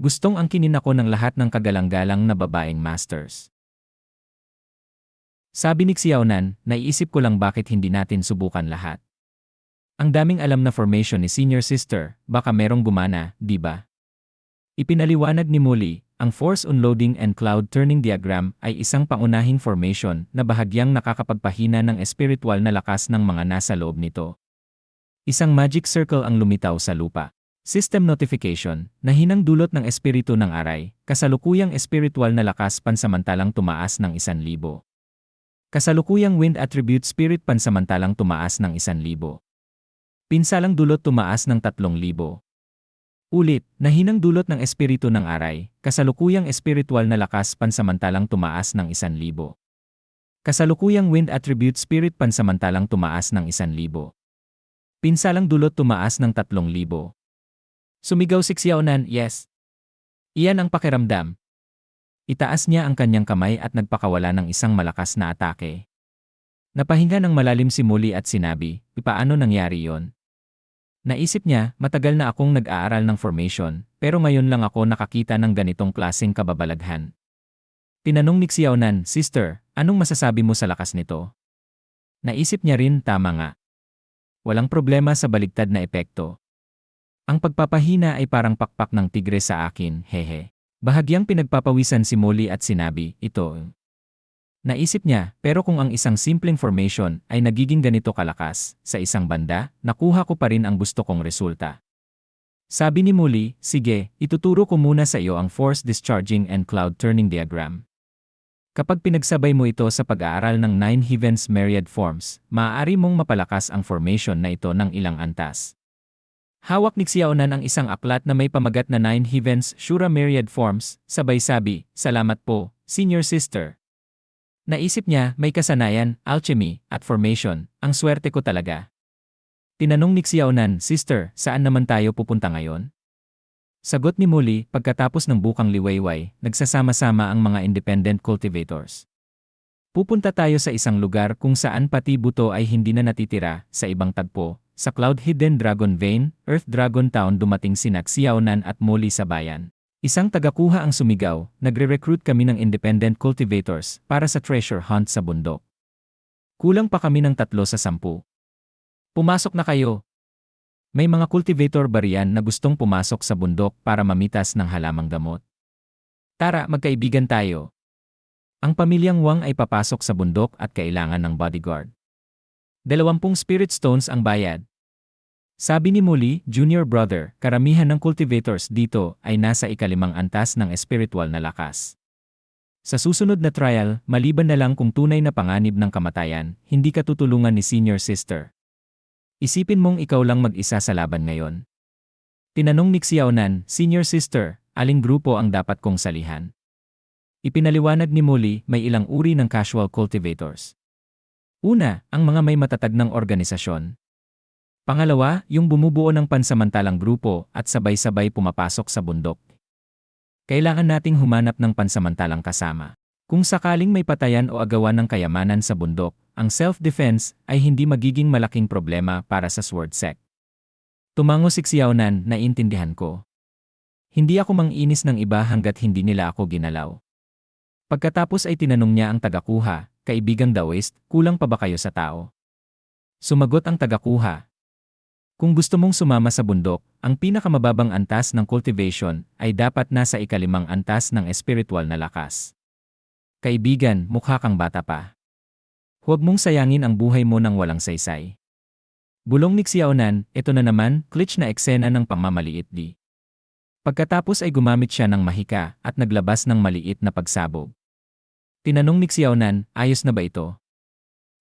Gustong angkinin ako ng lahat ng kagalang-galang na babaeng masters. Sabi ni Xiaonan, naiisip ko lang bakit hindi natin subukan lahat. Ang daming alam na formation ni senior sister, baka merong gumana, di ba? Ipinaliwanag ni Muli, ang force unloading and cloud turning diagram ay isang pangunahing formation na bahagyang nakakapagpahina ng espiritual na lakas ng mga nasa loob nito. Isang magic circle ang lumitaw sa lupa. System notification, na hinang dulot ng espiritu ng aray, kasalukuyang espiritual na lakas pansamantalang tumaas ng isan libo. Kasalukuyang wind attribute spirit pansamantalang tumaas ng isan libo. Pinsalang dulot tumaas ng tatlong libo. Ulit, nahinang dulot ng espiritu ng aray, kasalukuyang espiritual na lakas pansamantalang tumaas ng isan libo. Kasalukuyang wind attribute spirit pansamantalang tumaas ng isan libo. Pinsalang dulot tumaas ng tatlong libo. Sumigaw si Xiaonan, yes. Iyan ang pakiramdam, Itaas niya ang kanyang kamay at nagpakawala ng isang malakas na atake. Napahinga ng malalim si Muli at sinabi, paano nangyari yon? Naisip niya, matagal na akong nag-aaral ng formation, pero ngayon lang ako nakakita ng ganitong klaseng kababalaghan. Tinanong ni Xiaonan, Sister, anong masasabi mo sa lakas nito? Naisip niya rin, tama nga. Walang problema sa baligtad na epekto. Ang pagpapahina ay parang pakpak ng tigre sa akin, hehe. Bahagyang pinagpapawisan si Molly at sinabi, ito. Naisip niya, pero kung ang isang simpleng formation ay nagiging ganito kalakas, sa isang banda, nakuha ko pa rin ang gusto kong resulta. Sabi ni Molly, sige, ituturo ko muna sa iyo ang force discharging and cloud turning diagram. Kapag pinagsabay mo ito sa pag-aaral ng Nine Heavens Myriad Forms, maaari mong mapalakas ang formation na ito ng ilang antas. Hawak ni Xiaonan ang isang aklat na may pamagat na Nine Heavens Shura Myriad Forms, sabay sabi, Salamat po, Senior Sister. Naisip niya, may kasanayan, alchemy, at formation, ang swerte ko talaga. Tinanong ni Xiaonan, Sister, saan naman tayo pupunta ngayon? Sagot ni Muli, pagkatapos ng bukang liwayway, nagsasama-sama ang mga independent cultivators. Pupunta tayo sa isang lugar kung saan pati buto ay hindi na natitira, sa ibang tagpo, sa Cloud Hidden Dragon Vein, Earth Dragon Town dumating si Xiaonan at Molly sa bayan. Isang tagakuha ang sumigaw, nagre-recruit kami ng independent cultivators para sa treasure hunt sa bundok. Kulang pa kami ng tatlo sa sampu. Pumasok na kayo. May mga cultivator barian na gustong pumasok sa bundok para mamitas ng halamang gamot. Tara, magkaibigan tayo. Ang pamilyang Wang ay papasok sa bundok at kailangan ng bodyguard. Dalawampung spirit stones ang bayad. Sabi ni Muli, junior brother, karamihan ng cultivators dito ay nasa ikalimang antas ng espiritual na lakas. Sa susunod na trial, maliban na lang kung tunay na panganib ng kamatayan, hindi ka tutulungan ni senior sister. Isipin mong ikaw lang mag-isa sa laban ngayon. Tinanong ni Xiaonan, senior sister, aling grupo ang dapat kong salihan? Ipinaliwanag ni Muli, may ilang uri ng casual cultivators. Una, ang mga may matatag ng organisasyon, Pangalawa, yung bumubuo ng pansamantalang grupo at sabay-sabay pumapasok sa bundok. Kailangan nating humanap ng pansamantalang kasama. Kung sakaling may patayan o agawan ng kayamanan sa bundok, ang self-defense ay hindi magiging malaking problema para sa sword sect. Tumango si Xiaonan na intindihan ko. Hindi ako manginis ng iba hanggat hindi nila ako ginalaw. Pagkatapos ay tinanong niya ang tagakuha, kaibigang Daoist, kulang pa ba kayo sa tao? Sumagot ang tagakuha, kung gusto mong sumama sa bundok, ang pinakamababang antas ng cultivation ay dapat nasa ikalimang antas ng espiritual na lakas. Kaibigan, mukha kang bata pa. Huwag mong sayangin ang buhay mo ng walang saysay. Bulong ni Xiaonan, ito na naman, klitsch na eksena ng pamamaliit di. Pagkatapos ay gumamit siya ng mahika at naglabas ng maliit na pagsabog. Tinanong ni Xiaonan, ayos na ba ito?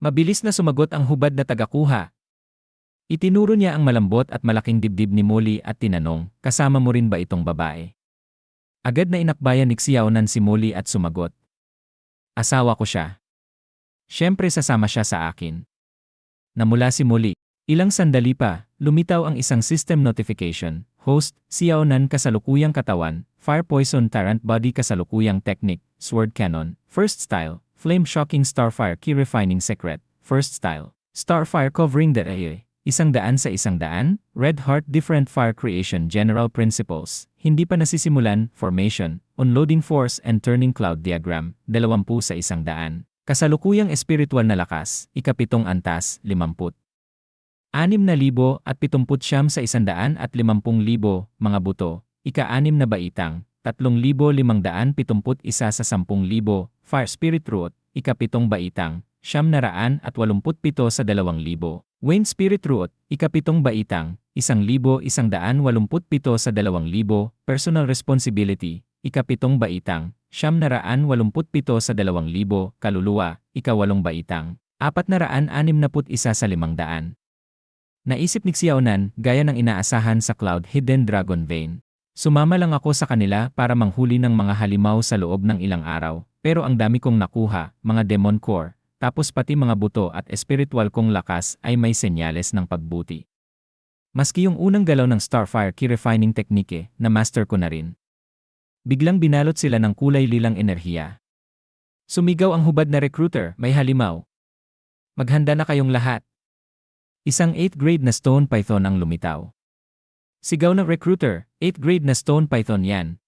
Mabilis na sumagot ang hubad na tagakuha, Itinuro niya ang malambot at malaking dibdib ni Molly at tinanong, kasama mo rin ba itong babae? Agad na inakbayan ni Xiaonan si Molly at sumagot. Asawa ko siya. Siyempre sasama siya sa akin. Namula si Molly. Ilang sandali pa, lumitaw ang isang system notification. Host, Xiaonan kasalukuyang katawan, Fire Poison Tarrant Body kasalukuyang technique, Sword Cannon, First Style, Flame Shocking Starfire Key Refining Secret, First Style, Starfire Covering the Eye, isang daan sa isang daan, Red Heart Different Fire Creation General Principles, hindi pa nasisimulan, Formation, Unloading Force and Turning Cloud Diagram, 20 sa isang daan. Kasalukuyang espiritual na lakas, ikapitong antas, 50. Anim na libo at pitumput siyam sa isandaan at limampung libo, mga buto, ika-anim na baitang, tatlong libo limang daan pitumput isa sa sampung libo, fire spirit root, ikapitong baitang, siyam na raan at walumput pito sa dalawang libo. Wayne spirit root, ikapitong baitang, isang libo isang daan walumput pito sa dalawang libo, personal responsibility, ikapitong baitang, siyam na raan walumput pito sa dalawang libo, kaluluwa, ikawalong baitang, apat na raan anim na put isa sa limang daan. Naisip ni Xiaonan, gaya ng inaasahan sa Cloud Hidden Dragon Vein. Sumama lang ako sa kanila para manghuli ng mga halimaw sa loob ng ilang araw, pero ang dami kong nakuha, mga demon core, tapos pati mga buto at espiritual kong lakas ay may senyales ng pagbuti. Maski yung unang galaw ng Starfire key refining technique na master ko na rin. Biglang binalot sila ng kulay lilang enerhiya. Sumigaw ang hubad na recruiter, may halimaw. Maghanda na kayong lahat. Isang 8th grade na stone python ang lumitaw. Sigaw ng recruiter, 8th grade na stone python yan.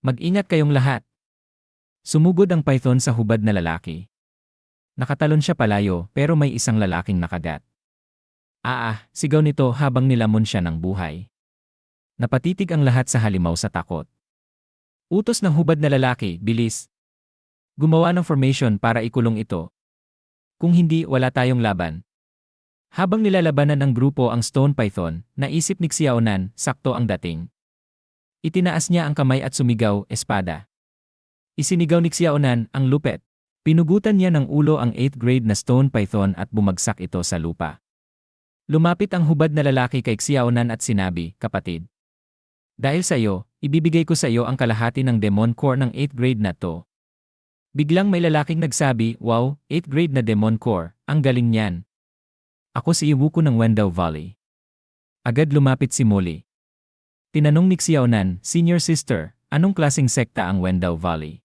Mag-ingat kayong lahat. Sumugod ang python sa hubad na lalaki. Nakatalon siya palayo pero may isang lalaking nakagat. Ah ah, sigaw nito habang nilamon siya ng buhay. Napatitig ang lahat sa halimaw sa takot. Utos ng hubad na lalaki, bilis. Gumawa ng formation para ikulong ito. Kung hindi, wala tayong laban. Habang nilalabanan ng grupo ang Stone Python, naisip ni Xiaonan, sakto ang dating. Itinaas niya ang kamay at sumigaw, espada. Isinigaw ni Xiaonan ang lupet. Pinugutan niya ng ulo ang 8th grade na Stone Python at bumagsak ito sa lupa. Lumapit ang hubad na lalaki kay Xiaonan at sinabi, kapatid. Dahil sa iyo, ibibigay ko sa iyo ang kalahati ng Demon Core ng 8th grade na to. Biglang may lalaking nagsabi, wow, 8th grade na Demon Core, ang galing niyan. Ako si Iwuko ng Wendell Valley. Agad lumapit si Molly. Tinanong ni Xiaonan, Senior Sister, anong klaseng sekta ang Wendell Valley?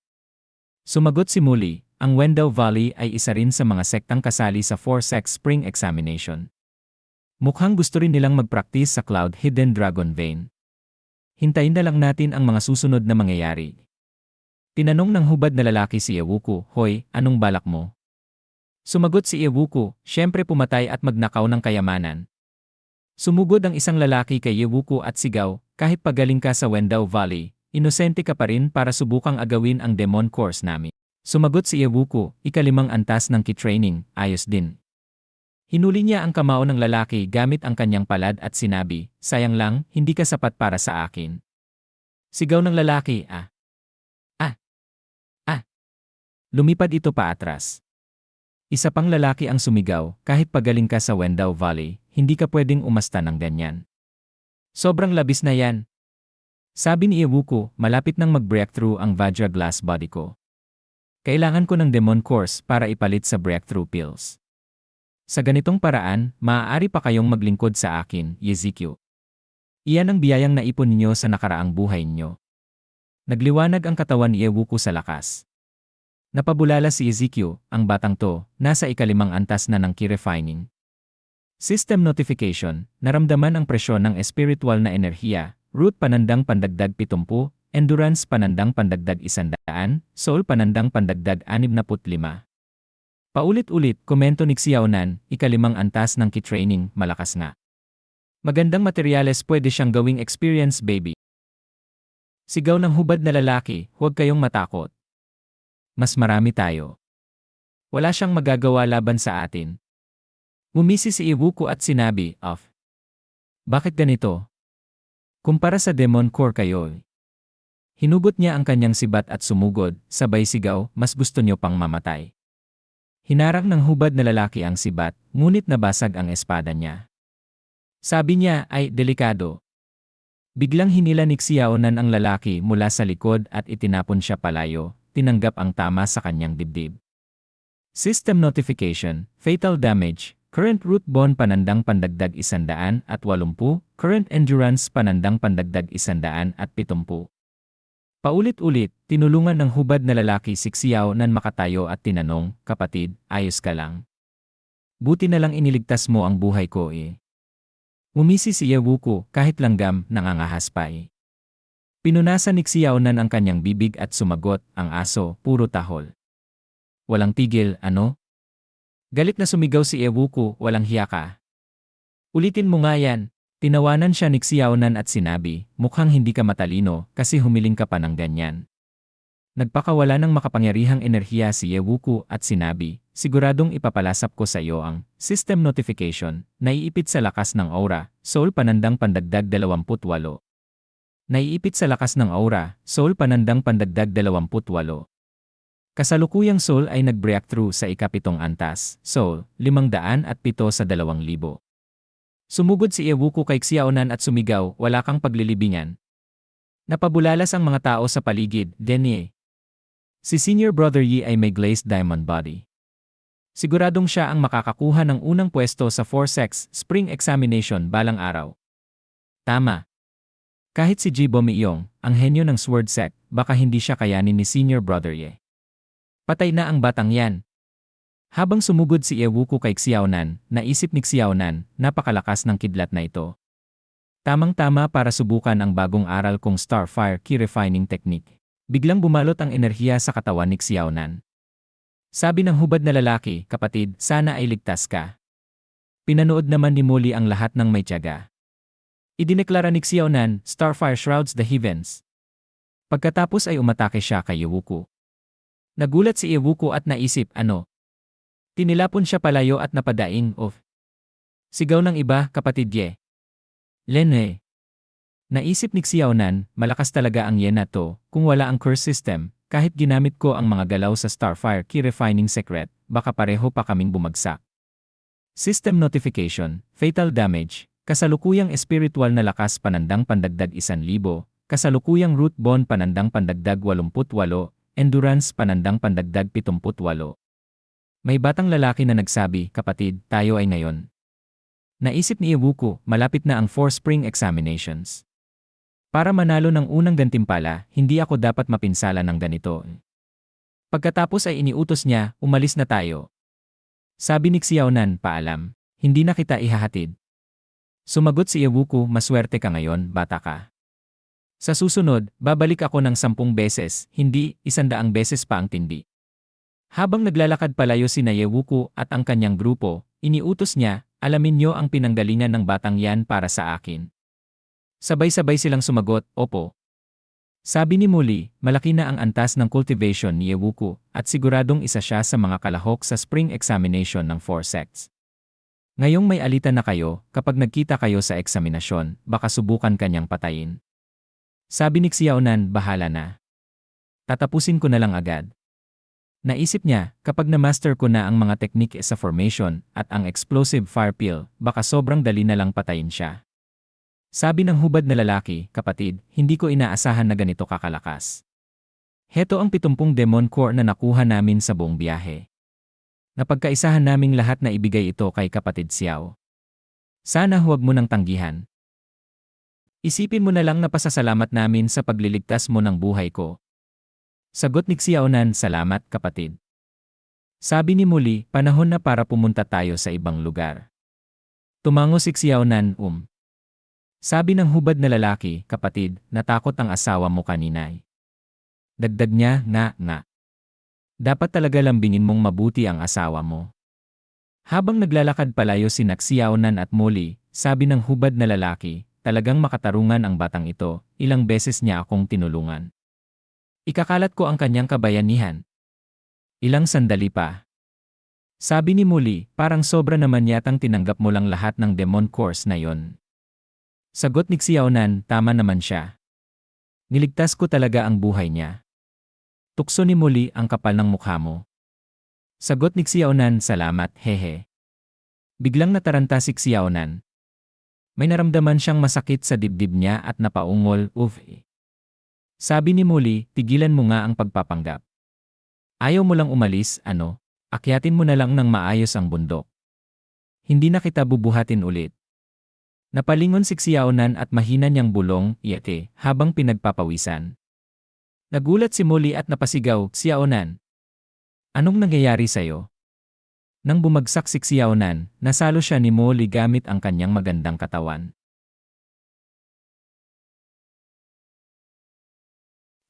Sumagot si Molly, ang Wendell Valley ay isa rin sa mga sektang kasali sa 4-Sex Spring Examination. Mukhang gusto rin nilang mag-practice sa Cloud Hidden Dragon Vein. Hintayin na lang natin ang mga susunod na mangyayari. Tinanong ng hubad na lalaki si Ewuko, Hoy, anong balak mo? Sumagot si Iwuko, siyempre pumatay at magnakaw ng kayamanan. Sumugod ang isang lalaki kay Iwuko at sigaw, kahit pagaling ka sa Wendell Valley, inosente ka pa rin para subukang agawin ang demon course namin. Sumagot si Iwuko, ikalimang antas ng key-training, ayos din. Hinuli niya ang kamao ng lalaki gamit ang kanyang palad at sinabi, sayang lang, hindi ka sapat para sa akin. Sigaw ng lalaki, ah. Ah. Ah. Lumipad ito pa atras. Isa pang lalaki ang sumigaw, kahit pagaling ka sa Wendell Valley, hindi ka pwedeng umasta ng ganyan. Sobrang labis na yan. Sabi ni Iwuko, malapit nang mag-breakthrough ang Vajra Glass body ko. Kailangan ko ng Demon Course para ipalit sa breakthrough pills. Sa ganitong paraan, maaari pa kayong maglingkod sa akin, Yezekyo. Iyan ang biyayang naipon ninyo sa nakaraang buhay ninyo. Nagliwanag ang katawan ni Ewuko sa lakas. Napabulala si Ezekiel, ang batang to, nasa ikalimang antas na ng refining. System notification, naramdaman ang presyon ng espiritual na enerhiya, root panandang pandagdag 70, endurance panandang pandagdag 100, soul panandang pandagdag 65. Paulit-ulit, komento ni Xiaonan, ikalimang antas ng key training, malakas nga. Magandang materyales pwede siyang gawing experience baby. Sigaw ng hubad na lalaki, huwag kayong matakot mas marami tayo. Wala siyang magagawa laban sa atin. Umisi si Iwuko at sinabi, off. Bakit ganito? Kumpara sa Demon Core kayo. Hinugot niya ang kanyang sibat at sumugod, sabay sigaw, mas gusto niyo pang mamatay. Hinarang ng hubad na lalaki ang sibat, ngunit nabasag ang espada niya. Sabi niya ay delikado. Biglang hinila ni Xiaonan ang lalaki mula sa likod at itinapon siya palayo, tinanggap ang tama sa kanyang dibdib. System Notification, Fatal Damage, Current Root Bond Panandang Pandagdag 100 at 80, Current Endurance Panandang Pandagdag 100 at 70. Paulit-ulit, tinulungan ng hubad na lalaki si Xiao nan makatayo at tinanong, kapatid, ayos ka lang. Buti na lang iniligtas mo ang buhay ko eh. Umisi si Yewuko kahit langgam nangangahas pa eh. Pinunasan ni Xiaonan ang kanyang bibig at sumagot, ang aso, puro tahol. Walang tigil, ano? Galit na sumigaw si Ewuko, walang hiya ka. Ulitin mo nga yan. Tinawanan siya ni Xiaonan at sinabi, mukhang hindi ka matalino kasi humiling ka pa ng ganyan. Nagpakawala ng makapangyarihang enerhiya si Yewuko at sinabi, siguradong ipapalasap ko sa iyo ang system notification, naiipit sa lakas ng aura, soul panandang pandagdag 28. Naiipit sa lakas ng aura, soul panandang pandagdag 28. Kasalukuyang soul ay nag-breakthrough sa ikapitong antas, soul, 507 sa 2,000. Sumugod si Ewuko kay Xiaonan at sumigaw, wala kang paglilibingan. Napabulalas ang mga tao sa paligid, Denye. Si senior brother Yi ay may glazed diamond body. Siguradong siya ang makakakuha ng unang pwesto sa Forsex Spring Examination balang araw. Tama. Kahit si Jibo Miyong, ang henyo ng Sword Sect, baka hindi siya kayanin ni senior brother Ye. Patay na ang batang yan. Habang sumugod si Ewuko kay Xiaonan, naisip ni Xiaonan, napakalakas ng kidlat na ito. Tamang-tama para subukan ang bagong aral kong Starfire Key Refining Technique. Biglang bumalot ang enerhiya sa katawan ni Xiaonan. Sabi ng hubad na lalaki, kapatid, sana ay ligtas ka. Pinanood naman ni Molly ang lahat ng may tiyaga. Idineklara ni Xiaonan, Starfire shrouds the heavens. Pagkatapos ay umatake siya kay Ewuko. Nagulat si Ewuko at naisip, ano, Tinilapon siya palayo at napadaing of. Sigaw ng iba, kapatid Ye. Lene. Naisip ni Xiaonan, malakas talaga ang yen na to, kung wala ang curse system, kahit ginamit ko ang mga galaw sa Starfire key refining secret, baka pareho pa kaming bumagsak. System notification, fatal damage, kasalukuyang espiritual na lakas panandang pandagdag 1,000, kasalukuyang root bond panandang pandagdag 88, endurance panandang pandagdag 78. May batang lalaki na nagsabi, kapatid, tayo ay ngayon. Naisip ni Iwuko, malapit na ang four spring examinations. Para manalo ng unang gantimpala, hindi ako dapat mapinsala ng ganito. Pagkatapos ay iniutos niya, umalis na tayo. Sabi ni Xiaonan, paalam, hindi na kita ihahatid. Sumagot si Iwuko, maswerte ka ngayon, bata ka. Sa susunod, babalik ako ng sampung beses, hindi, isandaang beses pa ang tindi. Habang naglalakad palayo si Nayewuko at ang kanyang grupo, iniutos niya, alamin niyo ang pinanggalingan ng batang yan para sa akin. Sabay-sabay silang sumagot, opo. Sabi ni Muli, malaki na ang antas ng cultivation ni Ewuko at siguradong isa siya sa mga kalahok sa spring examination ng four sects. Ngayong may alitan na kayo, kapag nagkita kayo sa eksaminasyon, baka subukan kanyang patayin. Sabi ni Xiaonan, bahala na. Tatapusin ko na lang agad. Naisip niya, kapag na-master ko na ang mga teknik sa formation at ang explosive fire peel, baka sobrang dali na lang patayin siya. Sabi ng hubad na lalaki, kapatid, hindi ko inaasahan na ganito kakalakas. Heto ang 70 demon core na nakuha namin sa buong biyahe. Napagkaisahan naming lahat na ibigay ito kay kapatid Xiao. Sana huwag mo nang tanggihan. Isipin mo na lang na pasasalamat namin sa pagliligtas mo ng buhay ko, Sagot ni Xiaonan, salamat kapatid. Sabi ni Muli, panahon na para pumunta tayo sa ibang lugar. Tumango si Xiaonan, um. Sabi ng hubad na lalaki, kapatid, natakot ang asawa mo kanina. Dagdag niya, nga, nga. Dapat talaga lambingin mong mabuti ang asawa mo. Habang naglalakad palayo si Xiaonan at Muli, sabi ng hubad na lalaki, talagang makatarungan ang batang ito, ilang beses niya akong tinulungan. Ikakalat ko ang kanyang kabayanihan. Ilang sandali pa. Sabi ni Muli, parang sobra naman yatang tinanggap mo lang lahat ng demon course na yon. Sagot ni Xiaonan, tama naman siya. Niligtas ko talaga ang buhay niya. Tukso ni Muli ang kapal ng mukha mo. Sagot ni Xiaonan, salamat, hehe. Biglang nataranta si Xiaonan. May naramdaman siyang masakit sa dibdib niya at napaungol, uff. Sabi ni Muli, tigilan mo nga ang pagpapanggap. Ayaw mo lang umalis, ano? Akyatin mo na lang ng maayos ang bundok. Hindi na kita bubuhatin ulit. Napalingon si Xiaonan at mahina niyang bulong, yete, habang pinagpapawisan. Nagulat si Muli at napasigaw, Xiaonan. Anong nangyayari sa'yo? Nang bumagsak si Xiaonan, nasalo siya ni Molly gamit ang kanyang magandang katawan.